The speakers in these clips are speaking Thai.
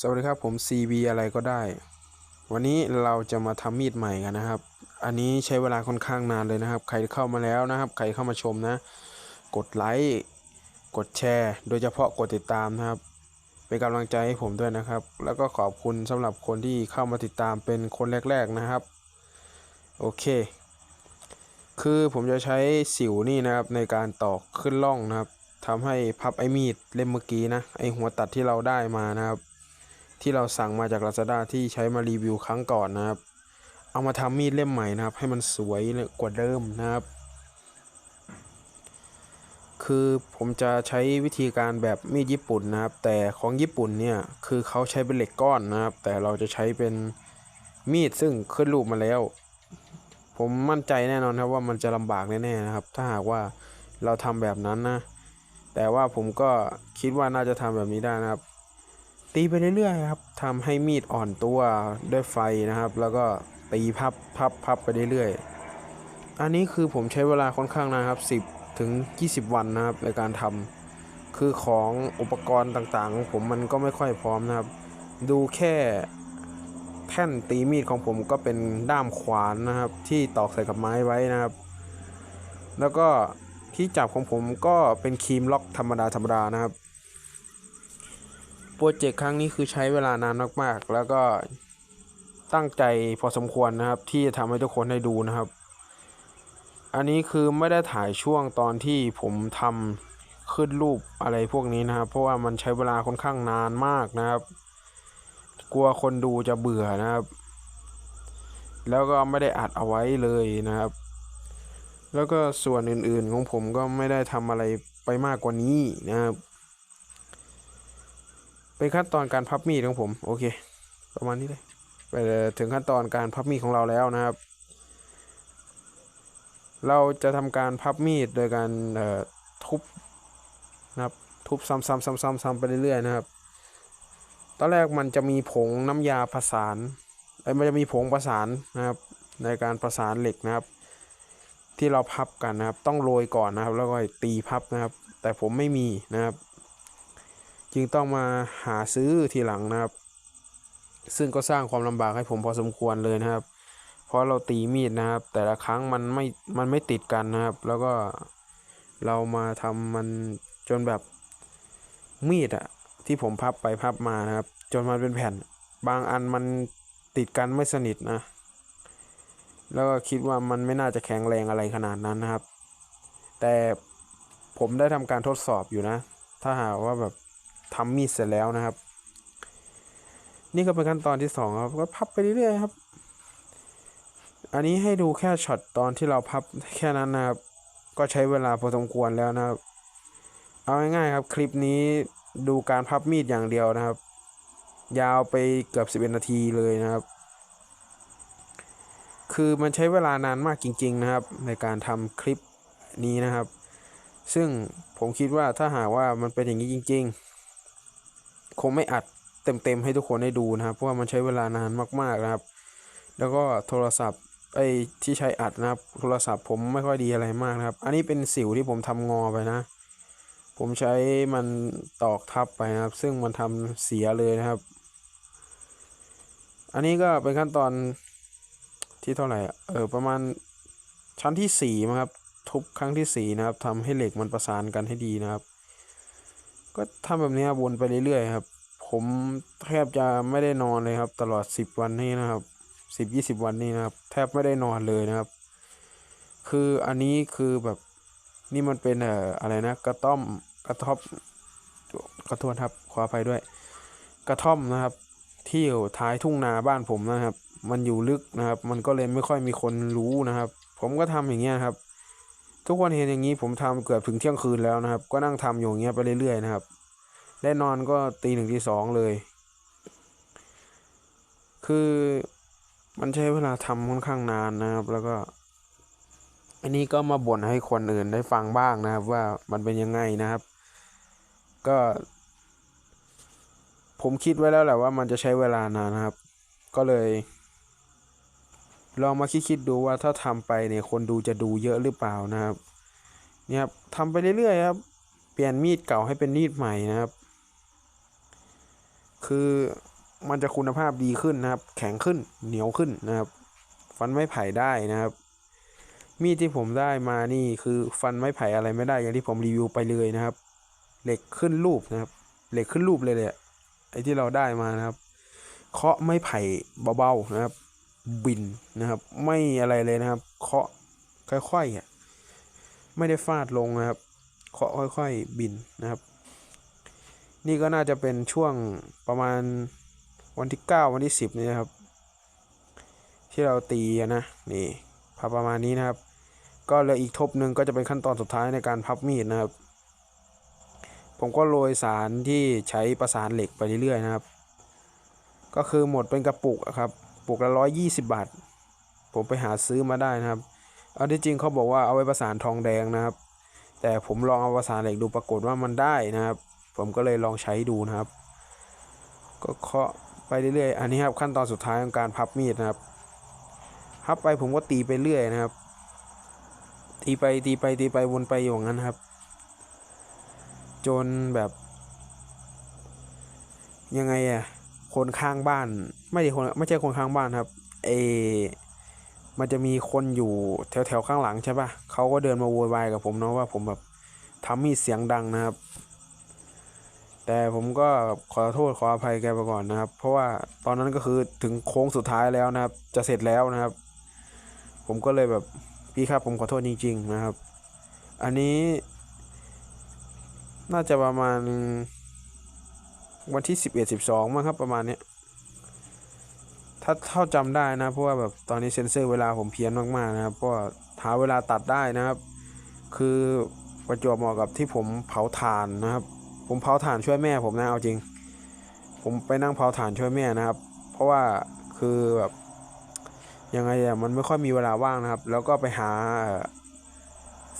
สวัสดีครับผม CB อะไรก็ได้ วันนี้เราจะมาทำมีดใหม่กันนะครับ อันนี้ใช้เวลาค่อนข้างนานเลยนะครับ ใครเข้ามาแล้วนะครับ ใครเข้ามาชมนะ กดไลค์กดแชร์ โดยเฉพาะกดติดตามนะครับ เป็นกำลังใจให้ผมด้วยนะครับ แล้วก็ขอบคุณสำหรับคนที่เข้ามาติดตามเป็นคนแรก ๆนะครับ โอเค คือผมจะใช้สิวนี่นะครับในการตอกขึ้นล่องนะครับทำให้พับไอ้มีดเล่มเมื่อกี้นะไอหัวตัดที่เราได้มานะครับ ที่เราสั่งมาจาก Lazada ที่ใช้มารีวิวครั้งก่อนนะครับ เอามาทำมีดเล่มใหม่นะครับ ให้มันสวยกว่าเดิมนะครับ คือผมจะใช้วิธีการแบบมีดญี่ปุ่นนะครับ แต่ของญี่ปุ่นเนี่ยคือเขาใช้เป็นเหล็กก้อนนะครับ แต่เราจะใช้เป็นมีดซึ่งขึ้นรูปมาแล้ว ผมมั่นใจแน่นอนครับว่ามันจะลำบากแน่ๆนะครับ ถ้าหากว่าเราทำแบบนั้นนะแต่ว่าผมก็คิดว่าน่าจะทำแบบนี้ได้นะครับ ตีไปเรื่อยๆครับทำให้มีดอ่อนตัวด้วยไฟนะครับ แล้วก็ตีพับพับพับไปเรื่อยๆอันนี้คือผมใช้เวลาค่อนข้างนานครับ 10 ถึง 20 วันนะครับในการทำคือของอุปกรณ์ต่างๆของผมมันก็ไม่ค่อยพร้อมนะครับ ดูแค่แท่นตีมีดของผมก็เป็นด้ามขวานนะครับ ที่ตอกใส่กับไม้ไว้นะครับ แล้วก็ที่จับของผมก็เป็นครีมล็อกธรรมดาธรรมดานะครับ โปรเจกต์ครั้งนี้คือใช้เวลานานมากๆ แล้วก็ตั้งใจพอสมควรนะครับ ที่จะทำให้ทุกคนได้ดูนะครับ อันนี้คือไม่ได้ถ่ายช่วงตอนที่ผมทำขึ้นรูปอะไรพวกนี้นะครับ เพราะว่ามันใช้เวลาค่อนข้างนานมากนะครับ กลัวคนดูจะเบื่อนะครับ แล้วก็ไม่ได้อัดเอาไว้เลยนะครับ แล้วก็ส่วนอื่นๆของผมก็ไม่ได้ทำอะไรไปมากกว่านี้นะครับ เป็นขั้นตอนการพับมีดของผม โอเค ประมาณนี้เลยไปถึงขั้นตอนการพับมีดของเราแล้วนะครับ เราจะทำการพับมีดโดยการทุบนะครับทุบซ้ำๆซ้ำๆไปเรื่อยๆนะครับ ตอนแรกมันจะมีผงน้ำยาประสานไอ้มันจะมีผงประสานนะครับในการประสานเหล็กนะครับ ที่เราพับกันนะครับ ต้องโรยก่อนนะครับ แล้วก็ตีพับนะครับ แต่ผมไม่มีนะครับ จึงต้องมาหาซื้อทีหลังนะครับ ซึ่งก็สร้างความลำบากให้ผมพอสมควรเลยนะครับ เพราะเราตีมีดนะครับ แต่ละครั้งมันไม่มันไม่ติดกันนะครับ แล้วก็เรามาทำมันจนแบบมีดอะที่ผมพับไปพับมานะครับ จนมันเป็นแผ่น บางอันมันติดกันไม่สนิทนะ แล้วก็คิดว่ามันไม่น่าจะแข็งแรงอะไรขนาดนั้นนะครับ แต่ผมได้ทำการทดสอบอยู่นะ ถ้าหากว่าแบบ ทำมีดเสร็จแล้วนะครับ นี่ก็เป็นขั้นตอนที่สองครับก็พับไปเรื่อยๆครับ อันนี้ให้ดูแค่ช็อตตอนที่เราพับแค่นั้นนะครับ ก็ใช้เวลาพอสมควรแล้วนะครับ เอาง่ายๆครับ คลิปนี้ดูการพับมีดอย่างเดียวนะครับ ยาวไปเกือบ11นาทีเลยนะครับ คือมันใช้เวลานานมากจริง ๆ นะครับ ในการทำคลิปนี้นะครับ ซึ่งผมคิดว่าถ้าหากว่ามันเป็นอย่างนี้จริง ๆ คงไม่อัดเต็มๆให้ทุกคนได้ดูนะครับ เพราะว่ามันใช้เวลานานมากๆนะครับ แล้วก็โทรศัพท์ไอ้ที่ใช้อัดนะครับ โทรศัพท์ผมไม่ค่อยดีอะไรมากนะครับ อันนี้เป็นสิวที่ผมทำงอไปนะ ผมใช้มันตอกทับไปนะครับ ซึ่งมันทำเสียเลยนะครับ อันนี้ก็เป็นขั้นตอนที่เท่าไหร่เออประมาณชั้นที่สี่มั้งครับ ทุบครั้งที่สี่นะครับทำให้เหล็กมันประสานกันให้ดีนะครับ ก็ทำแบบนี้วนไปเรื่อยๆครับ ผมแทบจะไม่ได้นอนเลยครับ ตลอดสิบวันนี้นะครับสิบยี่สิบวันนี้นะครับ แทบไม่ได้นอนเลยนะครับ คืออันนี้คือแบบนี่มันเป็นเอ่ออะไรนะกระต้อมกระท่อมกระทวนครับขออภัยด้วย กระท่อมนะครับ ที่อยู่ท้ายทุ่งนาบ้านผมนะครับ มันอยู่ลึกนะครับ มันก็เลยไม่ค่อยมีคนรู้นะครับ ผมก็ทำอย่างเงี้ยครับ ทุกคนเห็นอย่างนี้ผมทำเกือบถึงเที่ยงคืนแล้วนะครับ ก็นั่งทำอยู่อย่างเงี้ยไปเรื่อยๆนะครับ ได้นอนก็ตีหนึ่งตีสองเลย คือมันใช้เวลาทำค่อนข้างนานนะครับ แล้วก็ อันนี้ก็มาบ่นให้คนอื่นได้ฟังบ้างนะครับ ว่ามันเป็นยังไงนะครับ ก็ ผมคิดไว้แล้วแหละว่ามันจะใช้เวลานานนะครับ ก็เลย ลองมาคิดๆดูว่าถ้าทำไปเนี่ยคนดูจะดูเยอะหรือเปล่านะครับ เนี่ยครับทำไปเรื่อยๆครับ เปลี่ยนมีดเก่าให้เป็นมีดใหม่นะครับ คือมันจะคุณภาพดีขึ้นนะครับ แข็งขึ้นเหนียวขึ้นนะครับ ฟันไม้ไผ่ได้นะครับ มีดที่ผมได้มานี่คือฟันไม้ไผ่อะไรไม่ได้อย่างที่ผมรีวิวไปเลยนะครับ เหล็กขึ้นรูปนะครับ เหล็กขึ้นรูปเลยเลยไอ้ที่เราได้มานะครับ เคาะไม้ไผ่เบาๆนะครับ บินนะครับ ไม่อะไรเลยนะครับ เคาะค่อยๆอะไม่ได้ฟาดลงนะครับ เคาะค่อยๆบินนะครับ นี่ก็น่าจะเป็นช่วงประมาณวันที่เก้าวันที่สิบนี่นะครับ ที่เราตีนะนี่พับประมาณนี้นะครับ ก็เหลืออีกทบหนึ่งก็จะเป็นขั้นตอนสุดท้ายในการพับมีดนะครับ ผมก็โรยสารที่ใช้ประสานเหล็กไปเรื่อยๆนะครับ ก็คือหมดเป็นกระปุกครับ ปลุกละร้อยยี่สิบบาท ผมไปหาซื้อมาได้นะครับ เอาที่จริงเขาบอกว่าเอาไว้ประสานทองแดงนะครับ แต่ผมลองเอาประสานเหล็กดูปรากฏว่ามันได้นะครับ ผมก็เลยลองใช้ดูนะครับ ก็เคาะไปเรื่อยๆ อันนี้ครับขั้นตอนสุดท้ายของการพับมีดนะครับ พับไปผมก็ตีไปเรื่อยนะครับ ตีไปตีไปตีไปวนไปอย่างนั้นครับ จนแบบ ยังไงอะ คนข้างบ้าน ไม่ใช่คนไม่ใช่คนข้างบ้านครับเอมันจะมีคนอยู่แถวแถวๆข้างหลังใช่ปะเขาก็เดินมาโวยวายกับผมเนาะว่าผมแบบทำมีเสียงดังนะครับ แต่ผมก็ขอโทษขออภัยแกไปก่อนนะครับ เพราะว่าตอนนั้นก็คือถึงโค้งสุดท้ายแล้วนะครับ จะเสร็จแล้วนะครับ ผมก็เลยแบบพี่ครับผมขอโทษจริง ๆ นะครับ อันนี้ น่าจะประมาณ วันที่สิบเอ็ดสิบสองมั้งครับประมาณเนี้ยถ้าเท่าจำได้นะ เพราะว่าแบบตอนนี้เซ็นเซอร์เวลาผมเพี้ยนมากๆนะครับเพราะว่าหาเวลาตัดได้นะครับ คือประจวบเหมาะกับที่ผมเผาถ่านนะครับ ผมเผาถ่านช่วยแม่ผมนะเอาจริง ผมไปนั่งเผาถ่านช่วยแม่นะครับ เพราะว่าคือแบบยังไงอะมันไม่ค่อยมีเวลาว่างนะครับ แล้วก็ไปหา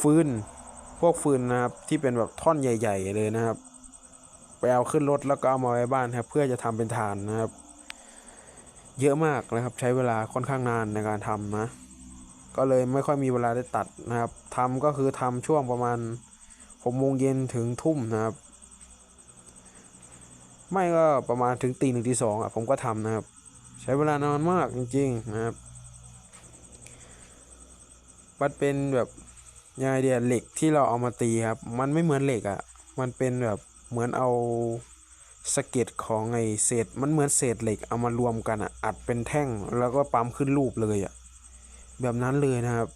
ฟืนพวกฟืนนะครับที่เป็นแบบท่อนใหญ่ ๆ เลยนะครับ ไปเอาขึ้นรถแล้วก็เอามาไว้บ้านครับ เพื่อจะทำเป็นฐานนะครับ เยอะมากนะครับ ใช้เวลาค่อนข้างนานในการทำนะ ก็เลยไม่ค่อยมีเวลาได้ตัดนะครับทำก็คือทำช่วงประมาณหกโมงเย็นถึงทุ่มนะครับ ไม่ก็ประมาณถึงตีหนึ่งตีสองอะผมก็ทำนะครับ ใช้เวลานานมากจริง ๆ นะครับมันเป็นแบบยังไงเดียเหล็กที่เราเอามาตีครับ มันไม่เหมือนเหล็กอะ มันเป็นแบบ เหมือนเอาสะเก็ดของไอเศษมันเหมือนเศษเหล็กเอามารวมกันอะอัดเป็นแท่งแล้วก็ปั๊มขึ้นรูปเลยอะแบบนั้นเลยนะครับ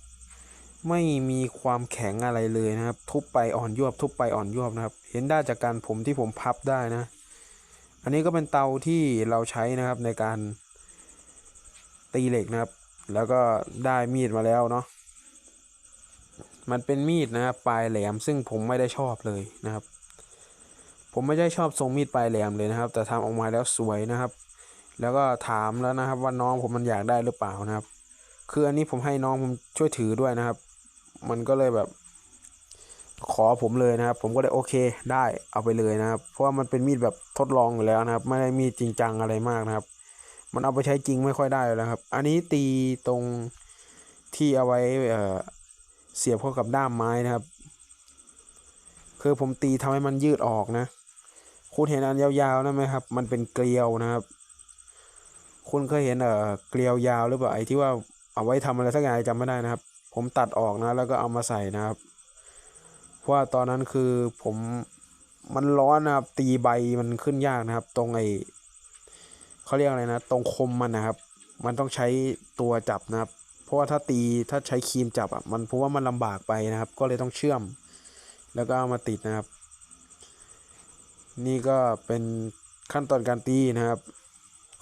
ไม่มีความแข็งอะไรเลยนะครับ ทุบไปอ่อนยวบ ทุบไปอ่อนยวบนะครับ เห็นได้จากการผมที่ผมพับได้นะ อันนี้ก็เป็นเตาที่เราใช้นะครับในการตีเหล็กนะครับ แล้วก็ได้มีดมาแล้วเนาะมันเป็นมีดนะครับปลายแหลมซึ่งผมไม่ได้ชอบเลยนะครับ ผมไม่ได้ชอบทรงมีดปลายแหลมเลยนะครับ แต่ทำออกมาแล้วสวยนะครับ แล้วก็ถามแล้วนะครับว่าน้องผมมันอยากได้หรือเปล่านะครับ คืออันนี้ผมให้น้องผมช่วยถือด้วยนะครับ มันก็เลยแบบขอผมเลยนะครับ ผมก็เลยโอเคได้เอาไปเลยนะครับ เพราะว่ามันเป็นมีดแบบทดลองอยู่แล้วนะครับ ไม่ได้มีดจริงจังอะไรมากนะครับ มันเอาไปใช้จริงไม่ค่อยได้แล้วครับ อันนี้ตีตรงที่เอาไว้เอ่อเสียบเข้ากับด้ามไม้นะครับ คือผมตีทำให้มันยืดออกนะ คุณเห็นอันยาวๆนั่นไหมครับ มันเป็นเกลียวนะครับ คุณเคยเห็นเอ่อเกลียวยาวหรือเปล่าไอ้ที่ว่าเอาไว้ทำอะไรสักอย่างจำไม่ได้นะครับ ผมตัดออกนะ แล้วก็เอามาใส่นะครับ เพราะว่าตอนนั้นคือผมมันร้อนนะครับ ตีใบมันขึ้นยากนะครับ ตรงไอ้เขาเรียกอะไรนะ ตรงคมมันนะครับ มันต้องใช้ตัวจับนะครับ เพราะว่าถ้าตีถ้าใช้ครีมจับอะมันเพราะว่ามันลำบากไปนะครับ ก็เลยต้องเชื่อม แล้วก็เอามาติดนะครับ นี่ก็เป็นขั้นตอนการตีนะครับ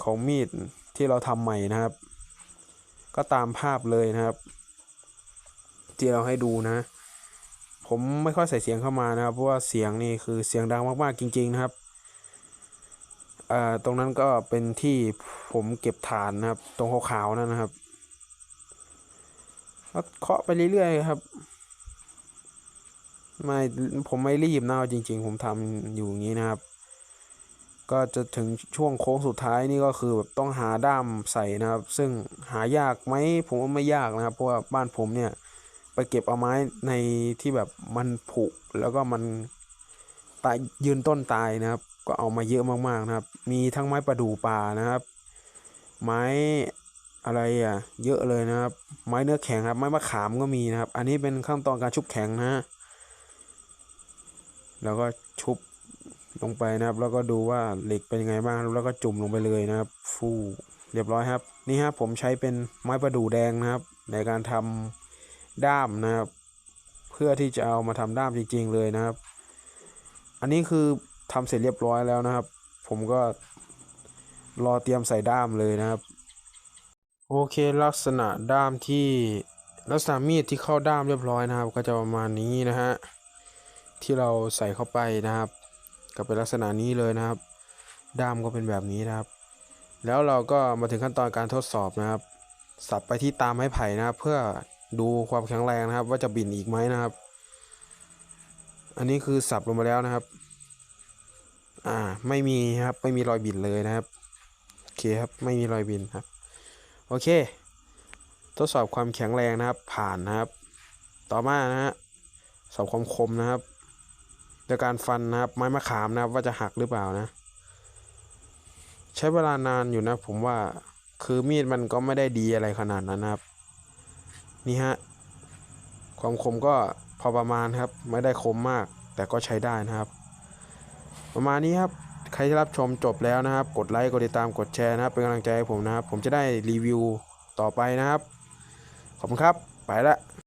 ของมีดที่เราทำใหม่นะครับ ก็ตามภาพเลยนะครับ ที่เราให้ดูนะ ผมไม่ค่อยใส่เสียงเข้ามานะครับ เพราะว่าเสียงนี่คือเสียงดังมากๆจริง ๆนะครับอ่าตรงนั้นก็เป็นที่ผมเก็บฐานนะครับ ตรงขาวๆนั่นนะครับก็เคาะไปเรื่อยๆครับ ไม่ผมไม่รีบนะเอาจริง ๆ ผมทำอยู่อย่างนี้นะครับ ก็จะถึงช่วงโค้งสุดท้ายนี่ก็คือแบบต้องหาด้ามใส่นะครับ ซึ่งหายากไหมผมว่าไม่ยากนะครับ เพราะว่าบ้านผมเนี่ยไปเก็บเอาไม้ในที่แบบมันผุแล้วก็มันตายยืนต้นตายนะครับ ก็เอามาเยอะมากๆนะครับ มีทั้งไม้ประดู่ป่านะครับ ไม้อะไรอะ เยอะเลยนะครับ ไม้เนื้อแข็งครับ ไม้มะขามก็มีนะครับ อันนี้เป็นขั้นตอนการชุบแข็งนะฮะ แล้วก็ชุบลงไปนะครับ แล้วก็ดูว่าเหล็กเป็นยังไงบ้างแล้วก็จุ่มลงไปเลยนะครับ ฟูเรียบร้อยครับ นี่ครับผมใช้เป็นไม้ประดู่แดงนะครับ ในการทำด้ามนะครับ เพื่อที่จะเอามาทำด้ามจริง ๆ เลยนะครับ อันนี้คือทำเสร็จเรียบร้อยแล้วนะครับ ผมก็รอเตรียมใส่ด้ามเลยนะครับ โอเคลักษณะด้ามที่ลักษณะมีดที่เข้าด้ามเรียบร้อยนะครับ ก็จะประมาณนี้นะฮะ ที่เราใส่เข้าไปนะครับ ก็เป็นลักษณะนี้เลยนะครับ ด้ามก็เป็นแบบนี้นะครับ แล้วเราก็มาถึงขั้นตอนการทดสอบนะครับ สับไปที่ตามไม้ไผ่นะครับ เพื่อดูความแข็งแรงนะครับ ว่าจะบินอีกไหมนะครับ อันนี้คือสับลงมาแล้วนะครับ อ่าไม่มีครับไม่มีรอยบินเลยนะครับโอเคครับไม่มีรอยบินครับ โอเค ทดสอบความแข็งแรงนะครับ ผ่านนะครับ ต่อมานะฮะสอบความคมนะครับ โดยการฟันนะครับ ไม้มะขามนะครับ ว่าจะหักหรือเปล่านะ ใช้เวลานานอยู่นะ ผมว่าคือมีดมันก็ไม่ได้ดีอะไรขนาดนั้นนะครับ นี่ฮะความคมก็พอประมาณครับ ไม่ได้คมมาก แต่ก็ใช้ได้นะครับ ประมาณนี้ครับใครที่รับชมจบแล้วนะครับ กดไลค์กดติดตามกดแชร์นะครับ เป็นกำลังใจให้ผมนะครับ ผมจะได้รีวิวต่อไปนะครับ ขอบคุณครับ ไปละ